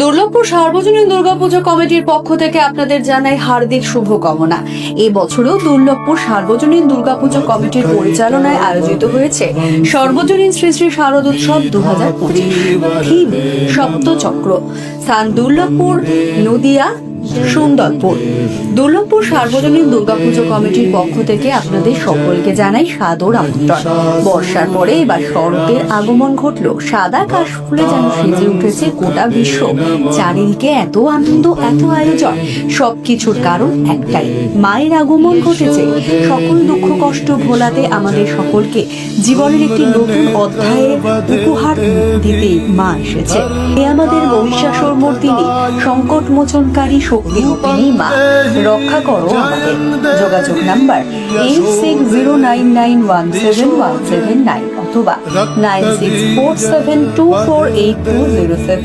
দুর্লভপুর সার্বজনীন দুর্গাপুজো কমিটির পক্ষ থেকে আপনাদের জানাই হার্দিক শুভকামনা। এবছরও দুর্লভপুর সার্বজনীন দুর্গাপুজো কমিটির পরিচালনায় আয়োজিত হয়েছে সর্বজনীন শ্রী শ্রী শারদ উৎসব দু হাজার পঁচিশ সপ্তচক্র। স্থান দুর্লভপুর নদিয়া সুন্দরপুর। দুর্লভপুর সার্বজনীন দুর্গাপুজো কমিটির পক্ষ থেকে আপনাদের সকলকে জানাই সাদর আমন্ত্রণ। বর্ষার পরে এবার শরতের আগমন ঘটলো। সাদা কাশফুলে যেন সেজে উঠেছে গোটা বিশ্ব। চারিদিকে এত আনন্দ, এত আয়োজন, সবকিছুর কারণ একটাই, মায়ের আগমন ঘটেছে। সকল দুঃখ, কষ্ট ভোলাতে আমাদের সকলকে জীবনের একটি নতুন অধ্যায়ে উপহার দিতে মা এসেছে। এ আমাদের মহিষাসুর মূর্তিনি সংকট মোচনকারী শক্তি রূপিণী রক্ষা করো আমাদের যোগাযোগ number eight six zero nine nine one seven one seven nine অথবা nine six four seven two four eight two zero seven